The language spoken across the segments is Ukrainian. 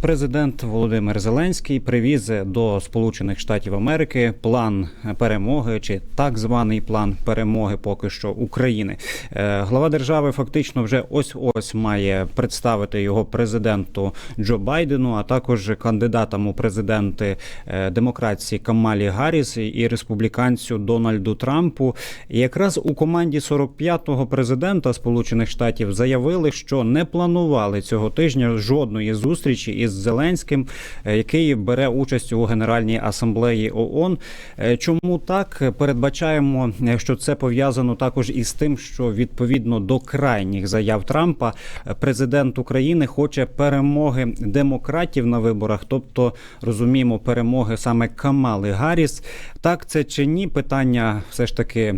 Президент Володимир Зеленський привіз до Сполучених Штатів Америки план перемоги чи так званий план перемоги поки що України. Е, Глава держави фактично вже ось ось має представити його президенту Джо Байдену, а також кандидатам у президенти е, демократії Камалі Гарріс і республіканцю Дональду Трампу. І якраз у команді 45-го президента Сполучених Штатів заявили, що не планували цього тижня жодної зустрічі із Зеленським, е, який бере участь у Генеральній асамблеї ООН. Е, Чому так передбачаємо, е, що це пов'язано також із тим, що відповідно до крайніх заяв Трампа президент України хоче перемоги демократів на виборах, тобто розуміємо перемоги саме Камали Гарріс. Так це чи ні? Питання все ж таки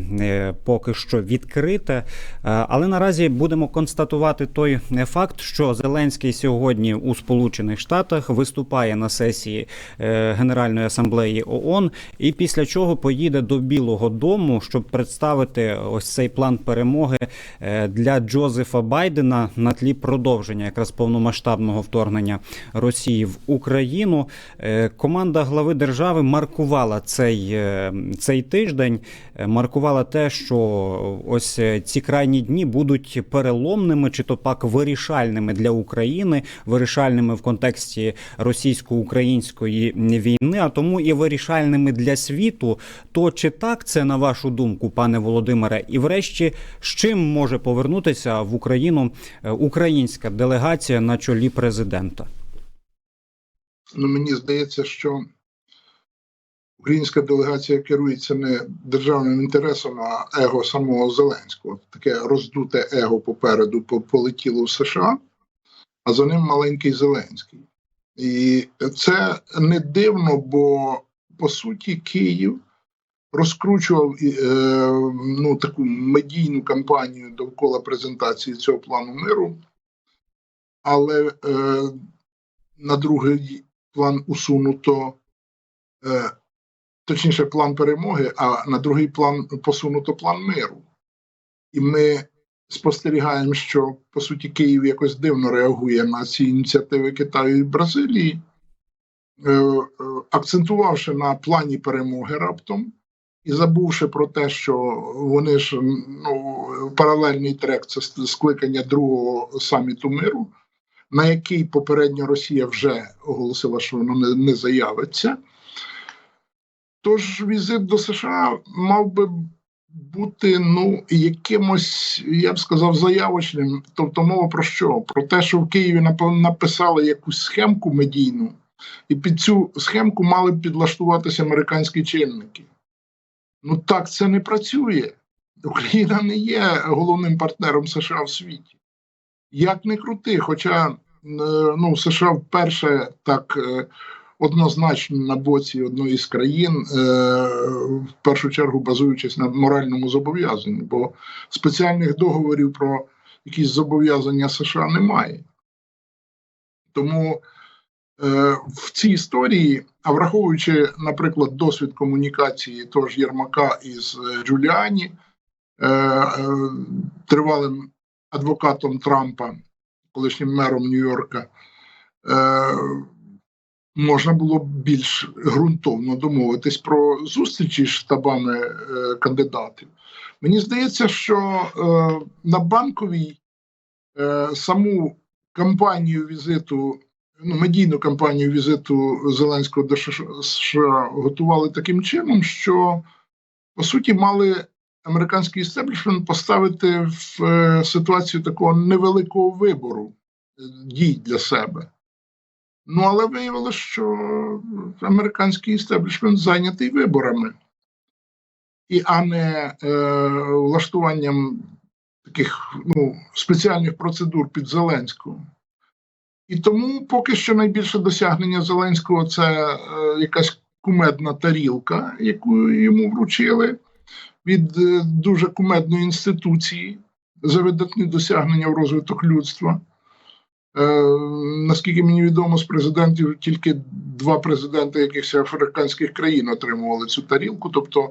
поки що відкрите. Але наразі будемо констатувати той факт, що Зеленський сьогодні у Сполучених Штатах виступає на сесії е, Генеральної асамблеї ООН, і після чого поїде до Білого Дому, щоб представити ось цей план перемоги е, для Джозефа Байдена на тлі продовження якраз повномасштабного вторгнення Росії в Україну. Е, Команда глави держави маркувала цей, цей тиждень, маркувала те, що ось ці крайні дні будуть переломними чи то пак вирішальними для України, вирішальними в контексті російсько-української війни, а тому і вирішальними для світу. То чи так це на вашу думку, пане Володимире? І врешті з чим може повернутися в Україну е, українська делегація на чолі президента? Ну, мені здається, що українська делегація керується не державним інтересом, а его самого Зеленського. Таке роздуте его попереду полетіло в США, а за ним маленький Зеленський. І це не дивно, бо по суті Київ розкручував е, ну, таку медійну кампанію довкола презентації цього плану миру, але е, на другий план усунуто, е, точніше, план перемоги, а на другий план посунуто план миру. І ми спостерігаємо, що по суті Київ якось дивно реагує на ці ініціативи Китаю і Бразилії, е, е, акцентувавши на плані перемоги раптом. І забувши про те, що вони ж ну, паралельний трек це скликання другого саміту миру, на який попередньо Росія вже оголосила, що воно не, не заявиться. Тож візит до США мав би бути ну, якимось, я б сказав, заявочним. Тобто мова про що? Про те, що в Києві написали якусь схемку медійну, і під цю схемку мали б підлаштуватися американські чинники. Ну так це не працює. Україна не є головним партнером США в світі. Як не крути, хоча е, ну, США вперше так е, однозначно на боці одної з країн, е, в першу чергу базуючись на моральному зобов'язанні, бо спеціальних договорів про якісь зобов'язання США немає. Тому е, в цій історії, а враховуючи, наприклад, досвід комунікації того ж Єрмака із е, Джуліані, тривалим адвокатом Трампа, колишнім мером Нью-Йорка, можна було б більш ґрунтовно домовитись про зустрічі з штабами е, кандидатів. Мені здається, що е, на банковій е, саму кампанію візиту, ну, медійну кампанію візиту Зеленського до США готували таким чином, що по суті мали американський істеблішмент поставити в е, ситуацію такого невеликого вибору е, дій для себе. Ну, але виявилося, що американський істеблішмент зайнятий виборами, і а не е, влаштуванням таких ну, спеціальних процедур під Зеленського. І тому поки що найбільше досягнення Зеленського це е, якась кумедна тарілка, яку йому вручили від е, дуже кумедної інституції за видатні досягнення в розвиток людства. Е, наскільки мені відомо, з президентів тільки два президенти якихось африканських країн отримували цю тарілку. Тобто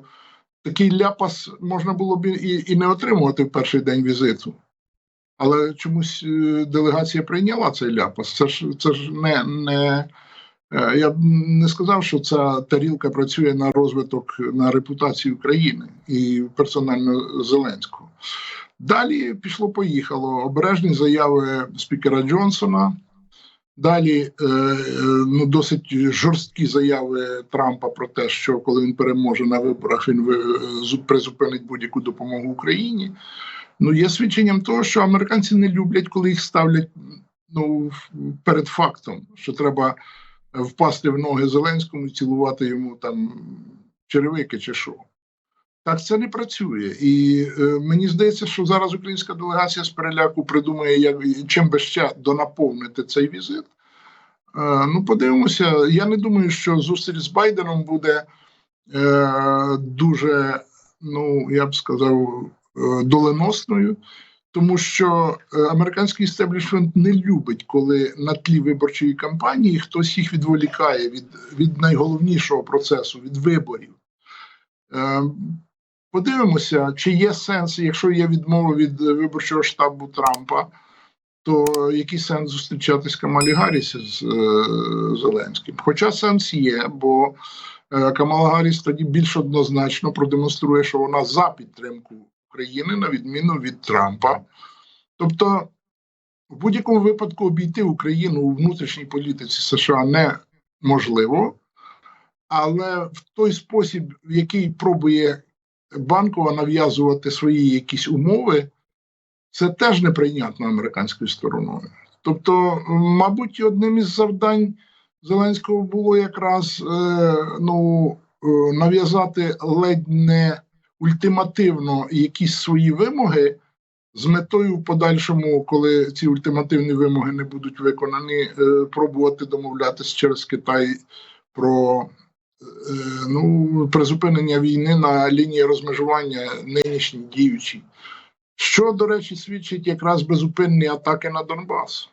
такий ляпас можна було б і, і не отримувати в перший день візиту. Але чомусь е, делегація прийняла цей ляпас. Це ж це ж не, не е, я б не сказав, що ця тарілка працює на розвиток на репутацію країни і персонально Зеленського. Далі пішло поїхало обережні заяви спікера Джонсона. Далі е, е, ну, досить жорсткі заяви Трампа про те, що коли він переможе на виборах, він е, призупинить будь-яку допомогу Україні. Ну, є свідченням того, що американці не люблять, коли їх ставлять ну, перед фактом, що треба впасти в ноги Зеленському і цілувати йому там черевики чи що. Так це не працює. І е, мені здається, що зараз українська делегація з переляку придумає, як чим би ще донаповнити цей візит. Е, ну, подивимося. Я не думаю, що зустріч з Байденом буде е, дуже, ну я б сказав, е, доленосною, тому що е, американський істеблішмент не любить, коли на тлі виборчої кампанії хтось їх відволікає від, від найголовнішого процесу, від виборів. Е, Подивимося, чи є сенс, якщо є відмова від е, виборчого штабу Трампа, то який сенс зустрічатись Камалі Гарріс з е, Зеленським? Хоча сенс є, бо е, Камала Гарріс тоді більш однозначно продемонструє, що вона за підтримку України, на відміну від Трампа. Тобто, в будь-якому випадку обійти Україну у внутрішній політиці США неможливо, але в той спосіб, в який пробує банкова нав'язувати свої якісь умови, це теж неприйнятно американською стороною. Тобто, мабуть, одним із завдань Зеленського було якраз е, ну, е, нав'язати ледь не ультимативно якісь свої вимоги з метою в подальшому, коли ці ультимативні вимоги не будуть виконані, е, пробувати домовлятися через Китай про ну, призупинення війни на лінії розмежування нинішній діючій. Що, до речі, свідчить якраз безупинні атаки на Донбас.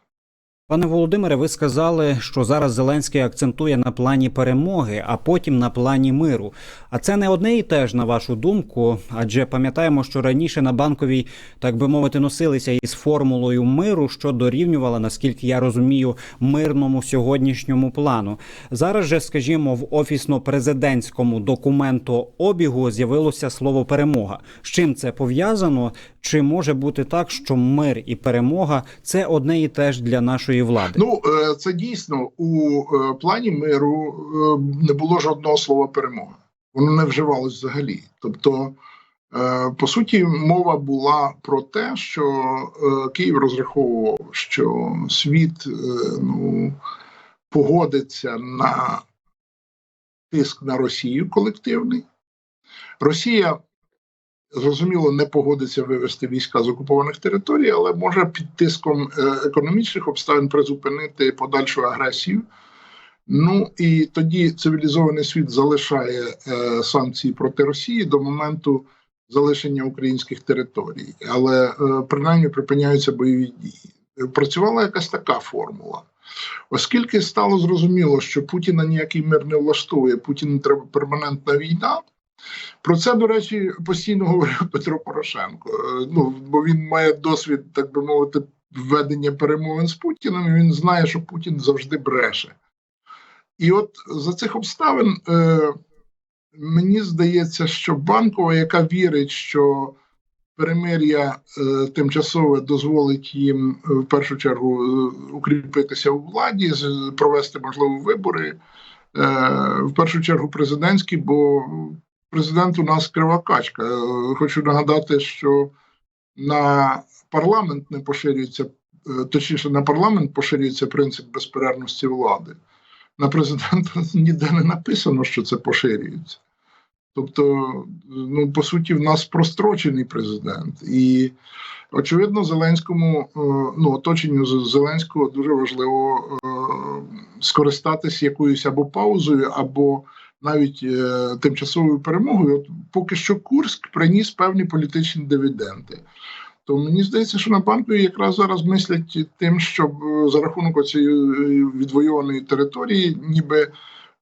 Пане Володимире, ви сказали, що зараз Зеленський акцентує на плані перемоги, а потім на плані миру. А це не одне і те ж, на вашу думку, адже пам'ятаємо, що раніше на банковій, так би мовити, носилися із формулою миру, що дорівнювала, наскільки я розумію, мирному сьогоднішньому плану. Зараз же, скажімо, в офісно-президентському документу обігу з'явилося слово перемога. З чим це пов'язано? Чи може бути так, що мир і перемога це одне і те ж для нашої влади? Ну, е, це дійсно у е, плані миру е, не було жодного слова перемога. Воно не вживалось взагалі. Тобто, по суті, мова була про те, що Київ розраховував, що світ ну, погодиться на тиск на Росію колективний. Росія зрозуміло не погодиться вивести війська з окупованих територій, але може під тиском е, економічних обставин призупинити подальшу агресію. Ну і тоді цивілізований світ залишає е, санкції проти Росії до моменту залишення українських територій, але е, принаймні припиняються бойові дії. Працювала якась така формула. Оскільки стало зрозуміло, що Путіна ніякий мир не влаштовує, Путіну треба перманентна війна. Про це, до речі, постійно говорив Петро Порошенко. Е, Ну, бо він має досвід, так би мовити, введення перемовин з Путіним. і Він знає, що Путін завжди бреше. І от за цих обставин е, мені здається, що банкова, яка вірить, що перемир'я е, тимчасове дозволить їм е, в першу чергу е, укріпитися у владі, провести можливо вибори. Е, в першу чергу президентські, бо президент у нас крива качка. Е, Хочу нагадати, що на парламент не поширюється, е, точніше, на парламент поширюється принцип безперервності влади. На президента ніде не написано, що це поширюється. Тобто, ну, по суті, в нас прострочений президент. І, очевидно, Зеленському, е, ну, оточенню Зеленського дуже важливо скористатись якоюсь або паузою, або навіть е, тимчасовою перемогою. От поки що Курськ приніс певні політичні дивіденди. То мені здається, що на банку якраз зараз мислять тим, щоб е, за рахунок цієї відвоюваної території, ніби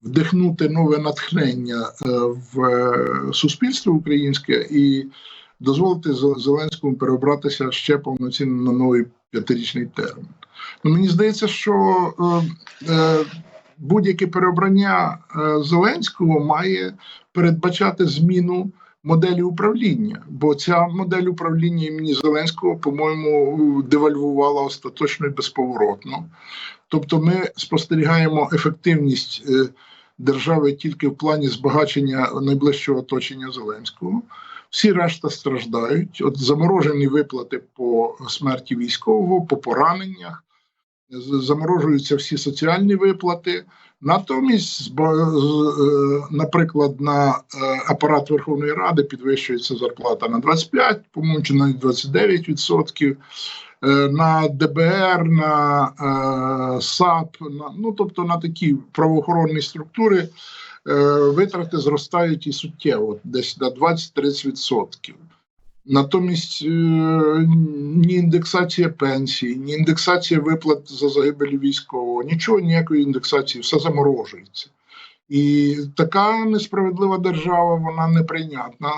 вдихнути нове натхнення е, в е, суспільство українське і дозволити Зеленському перебратися ще повноцінно на новий п'ятирічний термін. Ну, мені здається, що е, е, будь-яке переобрання е, Зеленського має передбачати зміну моделі управління, бо ця модель управління імені Зеленського, по-моєму, девальвувала остаточно і безповоротно. Тобто, ми спостерігаємо ефективність е, держави тільки в плані збагачення найближчого оточення Зеленського. Всі решта страждають. От заморожені виплати по смерті військового, по пораненнях, заморожуються всі соціальні виплати. Натомість, е, наприклад, на е, апарат Верховної Ради підвищується зарплата на 25, по-моєму, чи навіть 29%. Е, На ДБР, на САП, на, ну тобто на такі правоохоронні структури витрати зростають і суттєво, десь на 20-30%. Натомість е, ні індексація пенсій, ні індексація виплат за загибелі військового, нічого ніякої індексації, все заморожується. І така несправедлива держава, вона неприйнятна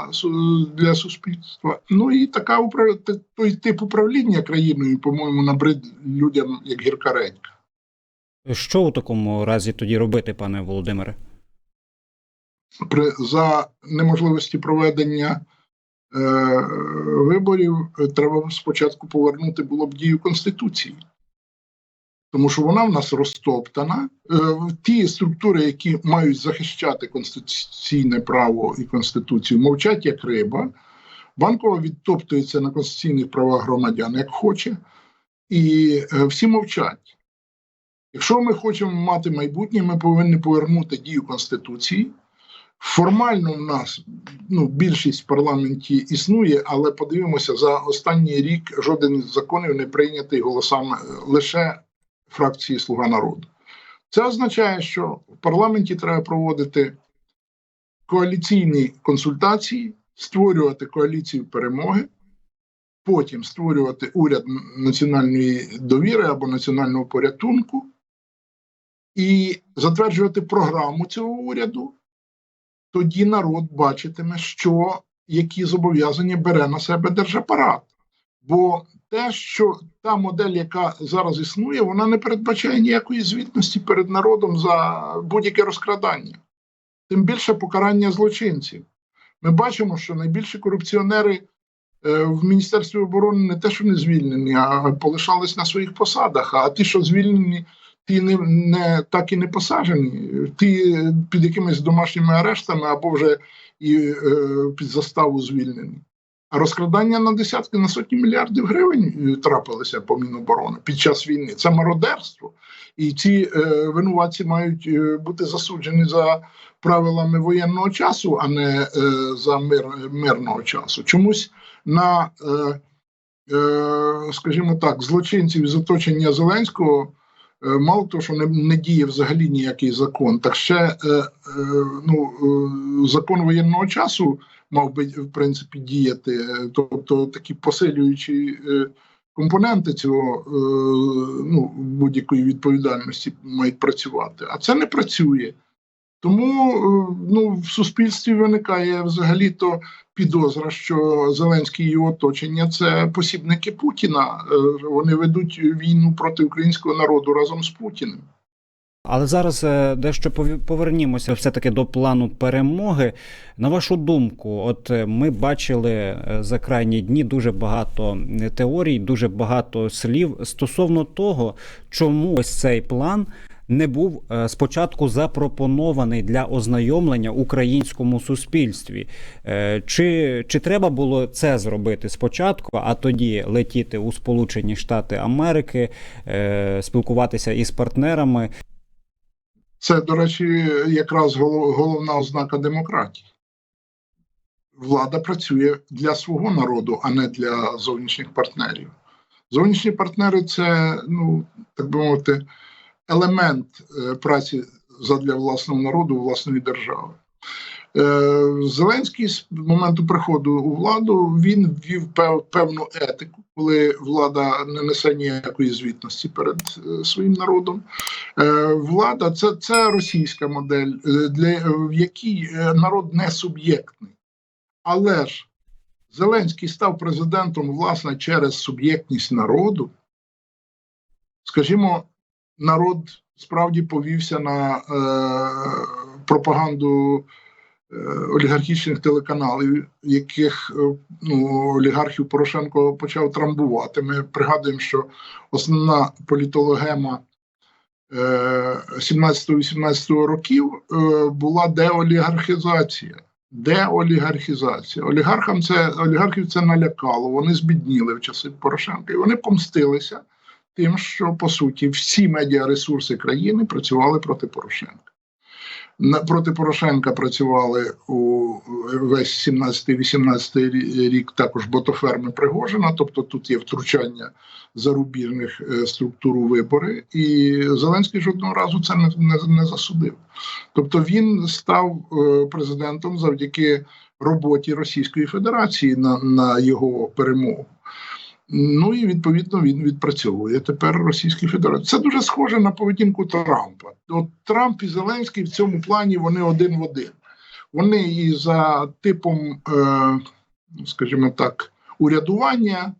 для суспільства. Ну і така управ... той тип управління країною, по-моєму, набрид людям як гірка редька. Що у такому разі тоді робити, пане Володимире? При за неможливості проведення виборів е, треба спочатку повернути було б дію конституції. Тому що вона в нас розтоптана. Е, ті структури, які мають захищати конституційне право і конституцію, мовчать як риба. Банкова відтоптується на конституційних правах громадян, як хоче, і е, всі мовчать. Якщо ми хочемо мати майбутнє, ми повинні повернути дію конституції. Формально в нас ну, більшість в парламенті існує, але подивимося, за останній рік жоден із законів не прийнятий голосами е, лише фракції Слуга народу. Це означає, що в парламенті треба проводити коаліційні консультації, створювати коаліцію перемоги, потім створювати уряд національної довіри або національного порятунку і затверджувати програму цього уряду. Тоді народ бачитиме, що які зобов'язання бере на себе держапарат. Бо те, що та модель, яка зараз існує, вона не передбачає ніякої звітності перед народом за будь-яке розкрадання, тим більше покарання злочинців. Ми бачимо, що найбільші корупціонери е, в Міністерстві оборони не те, що не звільнені, а полишались на своїх посадах. А ті, що звільнені, ті не, не так і не посаджені, ті під якимись домашніми арештами або вже і е, під заставу звільнені. А розкрадання на десятки на сотні мільярдів гривень е, трапилися по Міноборони під час війни. Це мародерство. І ці е, винуватці мають е, бути засуджені за правилами воєнного часу, а не е, за мир, мирного часу. Чомусь на, е, е, скажімо так, злочинців з оточення Зеленського. Е, Мало того, що не, не діє взагалі ніякий закон, так ще е, е, ну, закон воєнного часу мав би в принципі діяти, тобто такі посилюючі компоненти цього ну, будь-якої відповідальності мають працювати, а це не працює. Тому е, ну, в суспільстві виникає взагалі-то підозра, що Зеленський і його оточення це посібники Путіна. Е, Вони ведуть війну проти українського народу разом з Путіним. Але зараз е, дещо повернімося все-таки до плану перемоги. На вашу думку, от ми бачили за крайні дні дуже багато теорій, дуже багато слів стосовно того, чому ось цей план не був е, спочатку запропонований для ознайомлення українському суспільстві. Е, Чи, чи треба було це зробити спочатку, а тоді летіти у Сполучені Штати Америки, е, спілкуватися із партнерами? Це, до речі, якраз головна ознака демократії. Влада працює для свого народу, а не для зовнішніх партнерів. Зовнішні партнери це, ну так би мовити, елемент е, праці задля власного народу, власної держави. Е, Зеленський з моменту приходу у владу він ввів певну етику, коли влада не несе ніякої звітності перед е, своїм народом. Влада це, це російська модель, для в якій народ не суб'єктний. Але ж Зеленський став президентом, власне, через суб'єктність народу. Скажімо, народ справді повівся на е, пропаганду е, олігархічних телеканалів, яких е, ну, олігархів Порошенко почав трамбувати. Ми пригадуємо, що основна політологема е, 17-18 років е, була деолігархізація. Деолігархізація. Олігархам це олігархів це налякало. Вони збідніли в часи Порошенка, і вони помстилися тим, що по суті всі медіаресурси країни працювали проти Порошенка. На- Проти Порошенка працювали у весь 17-18 рік також ботоферми Пригожина, тобто тут є втручання зарубіжних е, структур у вибори, і Зеленський жодного разу це не, не, не засудив. Тобто він став е, президентом завдяки роботі Російської Федерації на, на його перемогу. Ну і відповідно він відпрацьовує тепер Російській Федерації. Це дуже схоже на поведінку Трампа. От Трамп і Зеленський в цьому плані вони один в один. Вони і за типом, е, скажімо так, урядування,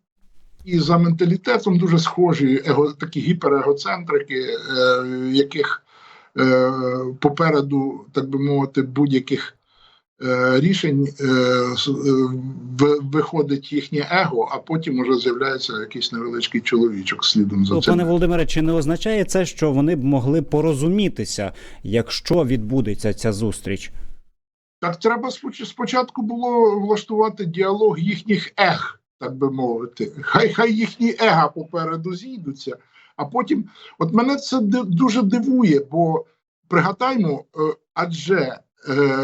і за менталітетом дуже схожі, его, такі гіперегоцентрики, е, яких е, попереду, так би мовити, будь-яких рішень е, с- е, ви- виходить їхнє его, а потім уже з'являється якийсь невеличкий чоловічок слідом за Ну, цим. пане Володимире, чи не означає це, що вони б могли порозумітися, якщо відбудеться ця зустріч? Так треба споч- спочатку було влаштувати діалог їхніх ег, так би мовити. Хай хай їхні ега попереду зійдуться, а потім, от мене це дуже дивує, бо пригадаймо, е, адже е,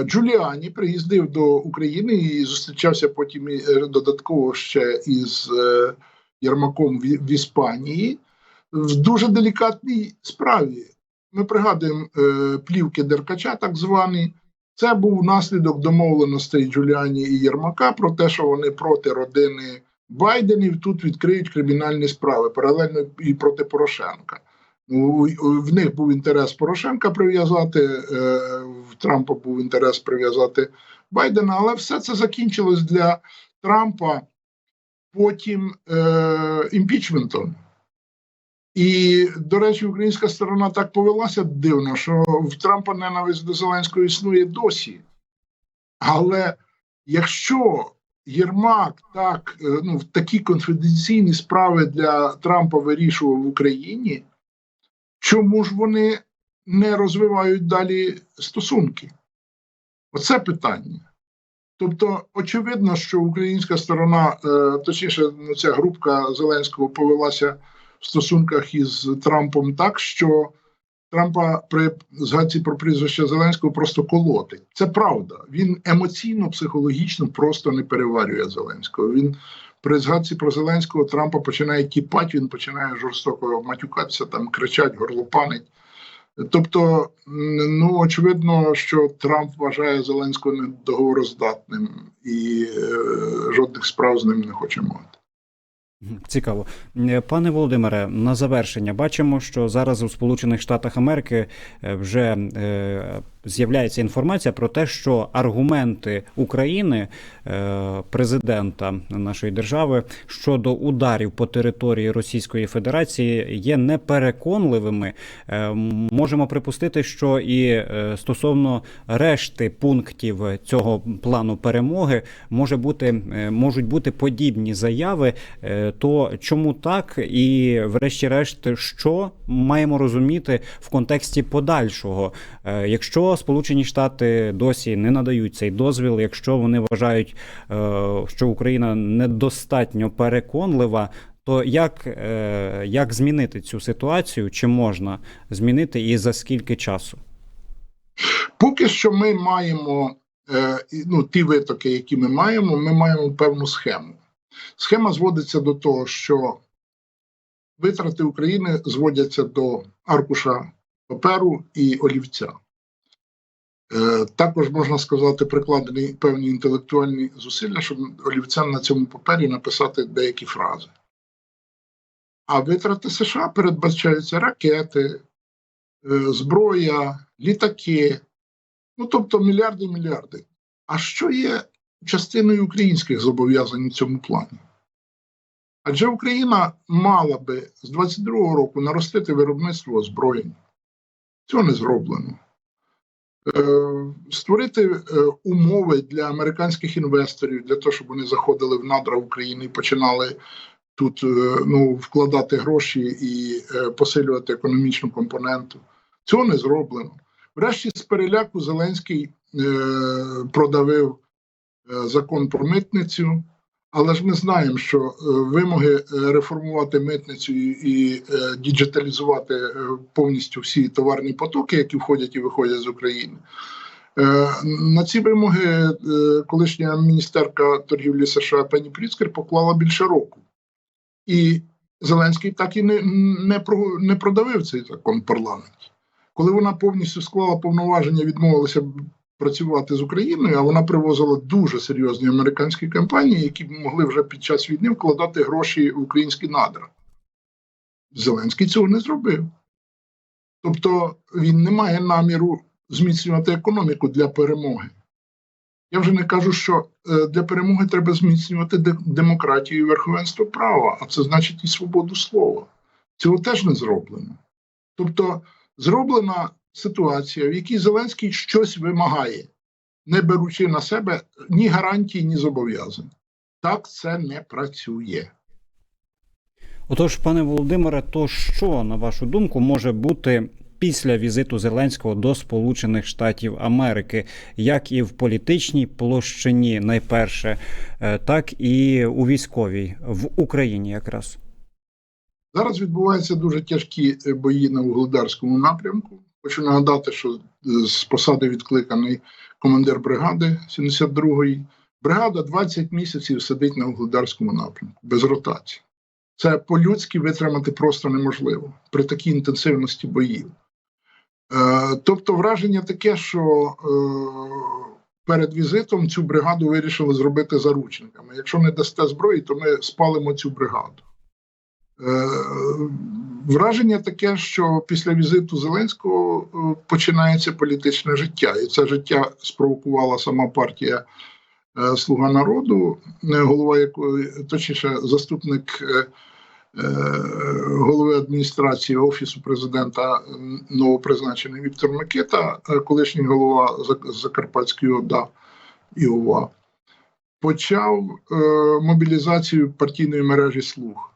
Джуліані приїздив до України і зустрічався потім е, додатково ще із е, Єрмаком в, Іспанії в дуже делікатній справі. Ми пригадуємо е, плівки Деркача, так звані. Це був наслідок домовленостей Джуліані і Єрмака про те, що вони проти родини Байденів тут відкриють кримінальні справи паралельно і проти Порошенка. В них був інтерес Порошенка прив'язати, е, в Трампа був інтерес прив'язати Байдена, але все це закінчилось для Трампа потім е, імпічментом. І, до речі, українська сторона так повелася дивно, що в Трампа ненависть до Зеленського існує досі. Але якщо Єрмак так е, ну, такі конфіденційні справи для Трампа вирішував в Україні, чому ж вони не розвивають далі стосунки? Оце питання. Тобто, очевидно, що українська сторона, е, точніше, ну, ця групка Зеленського повелася в стосунках із Трампом так, що Трампа при згадці про прізвище Зеленського просто колотить. Це правда. Він емоційно, психологічно просто не переварює Зеленського. Він при згадці про Зеленського Трампа починає тіпати, він починає жорстоко матюкатися, там кричать, горлопанить. Тобто, ну очевидно, що Трамп вважає Зеленського недоговороздатним і е, жодних справ з ним не хоче мати. Цікаво, Е, пане Володимире. На завершення бачимо, що зараз у Сполучених Штатах Америки е, вже е, з'являється інформація про те, що аргументи України, президента нашої держави щодо ударів по території Російської Федерації є непереконливими. Можемо припустити, що і стосовно решти пунктів цього плану перемоги може бути можуть бути подібні заяви. То чому так? І, врешті-решт, що маємо розуміти в контексті подальшого, Е, якщо Сполучені Штати досі не надають цей дозвіл, якщо вони вважають, е, що Україна недостатньо переконлива. То як, е, як змінити цю ситуацію? Чи можна змінити і за скільки часу? Поки що ми маємо ну, ті витоки, які ми маємо, ми маємо певну схему. Схема зводиться до того, що витрати України зводяться до аркуша паперу і олівця. Е, також можна сказати, прикладені певні інтелектуальні зусилля, щоб олівцем на цьому папері написати деякі фрази. А витрати США передбачаються ракети, е, зброя, літаки, ну тобто мільярди мільярди. А що є частиною українських зобов'язань у цьому плані. Адже Україна мала би з 22-го року наростити виробництво озброєнь. Цього не зроблено. Е, Створити е, умови для американських інвесторів для того, щоб вони заходили в надра України і починали тут е, ну, вкладати гроші і посилювати економічну компоненту. Цього не зроблено. Врешті з переляку Зеленський продавив закон про митницю, але ж ми знаємо, що е, вимоги е, реформувати митницю і, е, діджиталізувати е, повністю всі товарні потоки, які входять і виходять з України. Е, На ці вимоги е, колишня міністерка торгівлі США Пені Пріцкер поклала більше року. І Зеленський так і не, не, про- не продавив цей закон в парламенті. Коли вона повністю склала повноваження, відмовилася працювати з Україною, а вона привозила дуже серйозні американські компанії, які могли вже під час війни вкладати гроші в українські надра. Зеленський цього не зробив. Тобто він не має наміру зміцнювати економіку для перемоги. Я вже не кажу, що е, для перемоги треба зміцнювати демократію і верховенство права, а це значить і свободу слова. Цього теж не зроблено. Тобто зроблена ситуація, в якій Зеленський щось вимагає, не беручи на себе ні гарантій, ні зобов'язань. Так це не працює. Отож, пане Володимире, то що на вашу думку може бути після візиту Зеленського до Сполучених Штатів Америки, як і в політичній площині, найперше, е, так і у військовій в Україні, якраз Зараз відбуваються дуже тяжкі е, бої на Угледарському напрямку. Хочу нагадати, що е, з посади відкликаний командир бригади 72-ї. Бригада 20 місяців сидить на Угледарському напрямку без ротації. Це по-людськи витримати просто неможливо при такій інтенсивності боїв. Е, тобто, враження таке, що е, перед візитом цю бригаду вирішили зробити заручниками. Якщо не дасте зброї, то ми спалимо цю бригаду. Е, Враження таке, що після візиту Зеленського е, починається політичне життя, і це життя спровокувала сама партія е, Слуга народу, е, голова якої, точніше, заступник голови адміністрації офісу президента новопризначений Віктор Микита, колишній голова Закарпатської ОДА і ОВА, почав мобілізацію партійної мережі Слуг.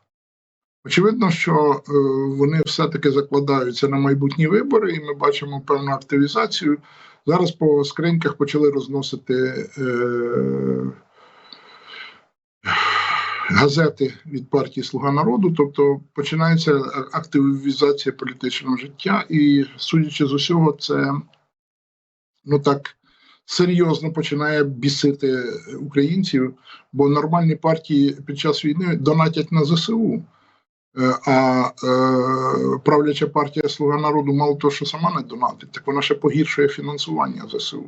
Очевидно, що е, вони все-таки закладаються на майбутні вибори, і ми бачимо певну активізацію. Зараз по скриньках почали розносити е, газети від партії Слуга народу, тобто починається активізація політичного життя, і судячи з усього, це ну так серйозно починає бісити українців, бо нормальні партії під час війни донатять на ЗСУ. Е, А е, правляча партія Слуга народу мало того, що сама не донатить, так вона ще погіршує фінансування ЗСУ.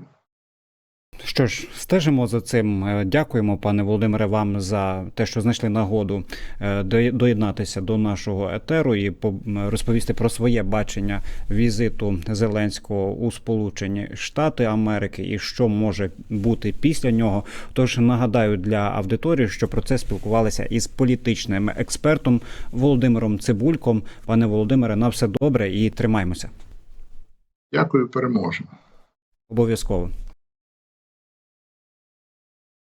Що ж, стежимо за цим. Е, Дякуємо, пане Володимире, вам за те, що знайшли нагоду е, доєднатися до нашого етеру і по- розповісти про своє бачення візиту Зеленського у Сполучені Штати Америки і що може бути після нього. Тож нагадаю для аудиторії, що про це спілкувалися із політичним експертом Володимиром Цибульком. Пане Володимире, на все добре і тримаймося. Дякую, переможемо. Обов'язково.